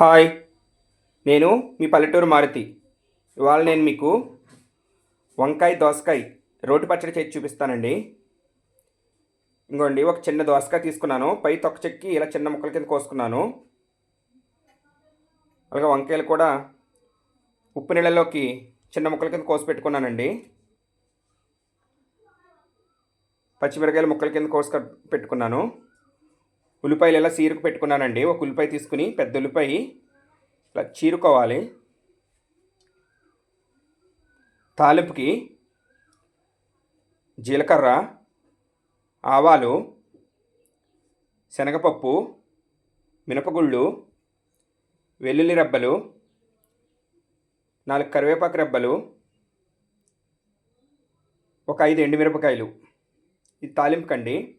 Hi నేను మీ పల్లెటూరు మారుతి. ఇవాళ నేను మీకు వంకాయ దోసకాయ రోటి పచ్చడి చేసి చూపిస్తానండి. ఇంకోండి ఒక చిన్న దోసకాయ తీసుకున్నాను. పై తొక్క చెక్కి ఇలా చిన్న ముక్కల కింద కోసుకున్నాను. అలాగే వంకాయలు కూడా ఉప్పు నీళ్ళలోకి చిన్న ముక్కల కింద కోసి పెట్టుకున్నానండి. పచ్చిమిరకాయలు ముక్కల కింద కోసి పెట్టుకున్నాను. ఉల్లిపాయలు ఇలా చీరకు పెట్టుకున్నానండి? ఒక ఉల్లిపాయ తీసుకుని పెద్ద ఉల్లిపాయ ఇలా చీరుకోవాలి. తాలింపుకి జీలకర్ర ఆవాలు శనగపప్పు మినపగుళ్ళు వెల్లుల్లి రెబ్బలు నాలుగు కరివేపాకు రెబ్బలు ఒక ఐదు ఎండుమిరపకాయలు. ఇది తాలింపుకండి.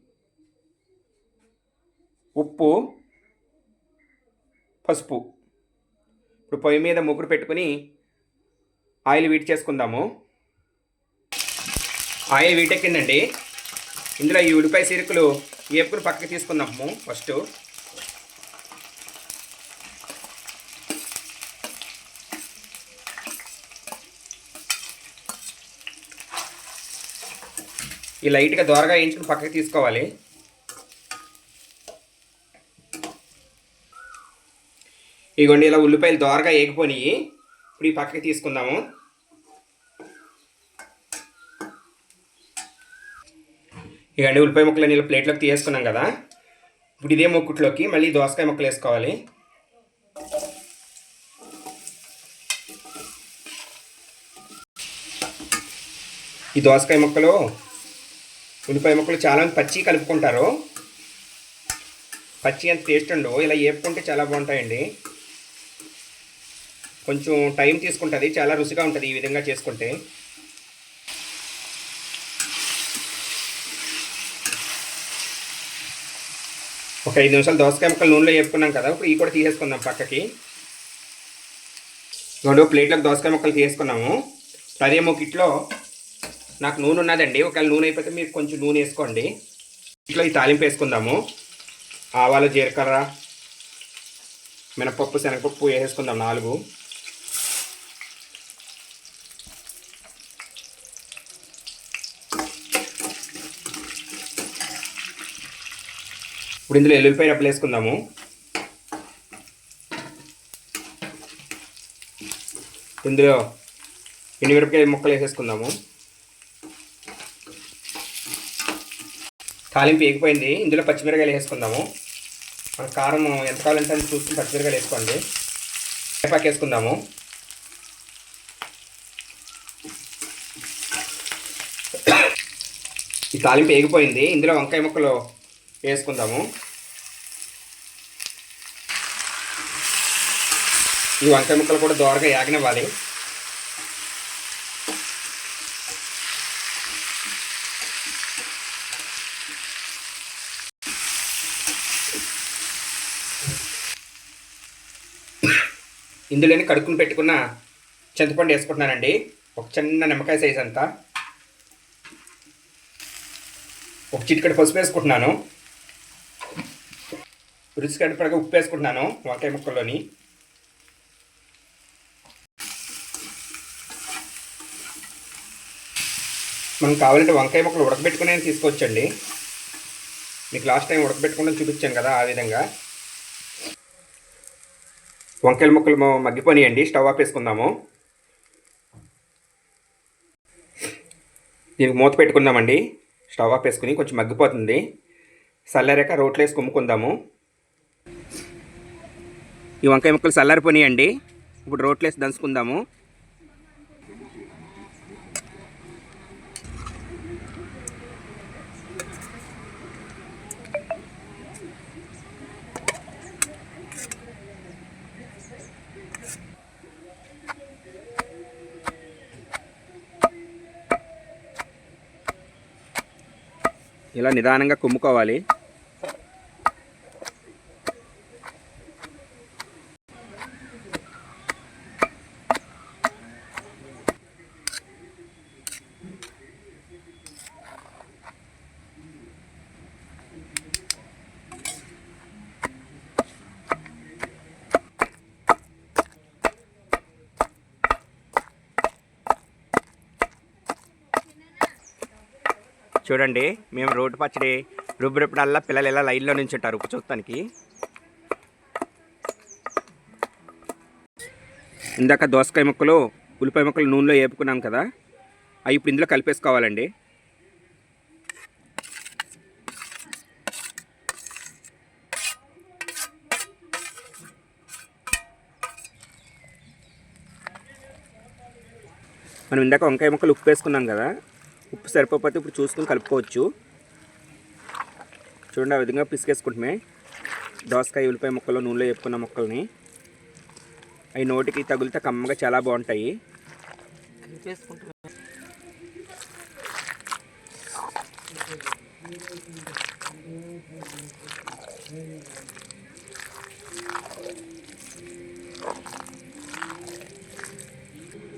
ఉప్పు పసుపు. ఇప్పుడు పొయ్యి మీద ముగ్గురు పెట్టుకుని ఆయిల్ వీట్ చేసుకుందాము. ఆయిల్ వీటెక్కిందండి ఇందులో ఈ ఉల్లిపాయ సిరుకులు వేపుకుని పక్కకి తీసుకుందాము ఫస్ట్. ఈ లైట్గా దోరగా వేయించుకుని పక్కకి తీసుకోవాలి. ఇగోండి ఇలా ఉల్లిపాయలు దోరగా ఏగిపోయినాయి ఇప్పుడు ఈ పక్కకి తీసుకుందాము. ఇగండి ఉల్లిపాయ ముక్కలు ఇలా ప్లేట్లోకి తీసేసుకున్నాం కదా. ఇప్పుడు ఇదే ముక్కుట్లోకి మళ్ళీ దోసకాయ ముక్కలు వేసుకోవాలి. ఈ దోసకాయ ముక్కలు ఉల్లిపాయ ముక్కలు చాలా పచ్చి కలుపుకుంటారు. పచ్చి అంత టేస్ట్ ఉండవు ఇలా వేపుకుంటే చాలా బాగుంటాయండి. కొంచెం టైం తీసుకుంటుంది చాలా రుచిగా ఉంటుంది ఈ విధంగా చేసుకుంటే. ఒక ఐదు నిమిషాలు దోసకాయ ముక్కలు నూనెలో వేపుకున్నాం కదా ఇప్పుడు ఈ కూడా తీసేసుకుందాం పక్కకి. రెండు ప్లేట్లకు దోసకాయ ముక్కలు తీసుకున్నాము అదే మొక్కిట్లో నాకు నూనె ఉన్నదండి ఒకవేళ నూనె అయిపోతే మీరు కొంచెం నూనె వేసుకోండి. ఇట్లా ఈ తాలింపు వేసుకుందాము. ఆవాలు జీలకర్ర మినపప్పు శనగపప్పు వేసేసుకుందాం నాలుగు. ఇప్పుడు ఇందులో ఎల్లుల్లిపాయ రప్పలు వేసుకుందాము. ఇందులో ఎండుమిరపకాయ ముక్కలు వేసేసుకుందాము. తాలింపు వేగిపోయింది. ఇందులో పచ్చిమిరకాయలు వేసుకుందాము. మన కారం ఎంత కావాలంటే అది చూసుకుని పచ్చిమిరకాయలు వేసుకోండి. కరివేపాకు వేసుకుందాము. ఈ తాలింపు వేగిపోయింది. ఇందులో వంకాయ ముక్కలు వేసుకుందాము. ఈ వంకాయ ముక్కలు కూడా దోరగా యాగనివ్వాలి. ఇందులోనే కడుక్కుని పెట్టుకున్న చింతపండు వేసుకుంటున్నానండి. ఒక చిన్న నిమ్మకాయ సైజ్ అంతా. ఒక చిటికెడు పసుపు వేసుకుంటున్నాను. రుచి అడిపడగా ఉప్పు వేసుకుంటున్నాను వంకాయ ముక్కల్లోని. మనం కావాలంటే వంకాయ ముక్కలు ఉడకబెట్టుకునే తీసుకొచ్చండి. మీకు లాస్ట్ టైం ఉడకబెట్టుకుంటే చూపించాను కదా ఆ విధంగా. వంకాయల ముక్కలు మగ్గిపోనియండి స్టవ్ ఆపేసుకుందాము వేసుకుందాము దీనికి మూత పెట్టుకుందామండి స్టవ్ ఆపేసుకుని వేసుకుని కొంచెం మగ్గిపోతుంది. చల్లారాక రోట్లో వేసి కుమ్ముకుందాము. ఈ వంకాయ ముక్కలు చల్లారిపోయినాయండి. ఇప్పుడు రోట్లేసి దంచుకుందాము. ఇలా నిదానంగా కుమ్ముకోవాలి. చూడండి మేము రోడ్డు పచ్చడి రుబ్బినప్పుడల్లా పిల్లలు ఇలా లైన్లో నుంచి ఉంటారు ఉప్పు చూస్తానికి ఇందాక దోసకాయ ముక్కలు ఉల్లిపాయ ముక్కలు నూనెలో వేపుకున్నాం కదా అవి ఇప్పుడు ఇందులో కలిపేసుకోవాలండి. మనం ఇందాక వంకాయ ముక్కలు ఉప్పు వేసుకున్నాం కదా ఉప్పు సరిపోతే ఇప్పుడు చూసుకొని కలుపుకోవచ్చు. చూడండి ఆ విధంగా పిసికేసుకుంటున్నాయి. దోసకాయ ఉల్లిపాయ ముక్కలు నూనెలో చెప్పుకున్న ముక్కల్ని. అవి నోటికి తగిలితే కమ్మగా చాలా బాగుంటాయి.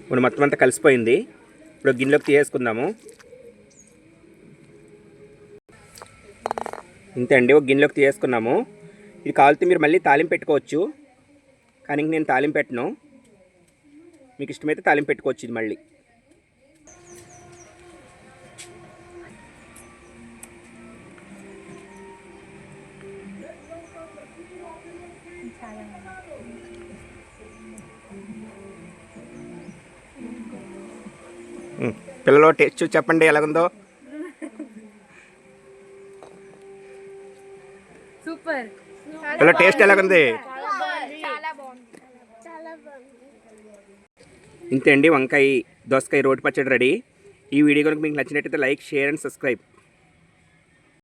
ఇప్పుడు మొత్తం అంతా కలిసిపోయింది. ఇప్పుడు గిన్నెలోకి తీసేసుకుందాము. ఇంతే అండి ఒక గిన్నెలోకి తీసేసుకున్నాము. ఇది కావాలితే మీరు మళ్ళీ తాలింపు పెట్టుకోవచ్చు. కానీ ఇంక నేను తాలింపు పెట్టను. మీకు ఇష్టమైతే తాలింపు పెట్టుకోవచ్చు ఇది మళ్ళీ. పిల్లలు టేస్ట్ చెప్పండి ఎలాగుందో. సూపర్. పిల్లల టేస్ట్ ఎలాగుంది? ఇంతే అండి వంకాయ దోసకాయ రోటి పచ్చడి రెడీ. ఈ వీడియో కనుక మీకు నచ్చినట్టయితే లైక్ షేర్ అండ్ సబ్స్క్రైబ్.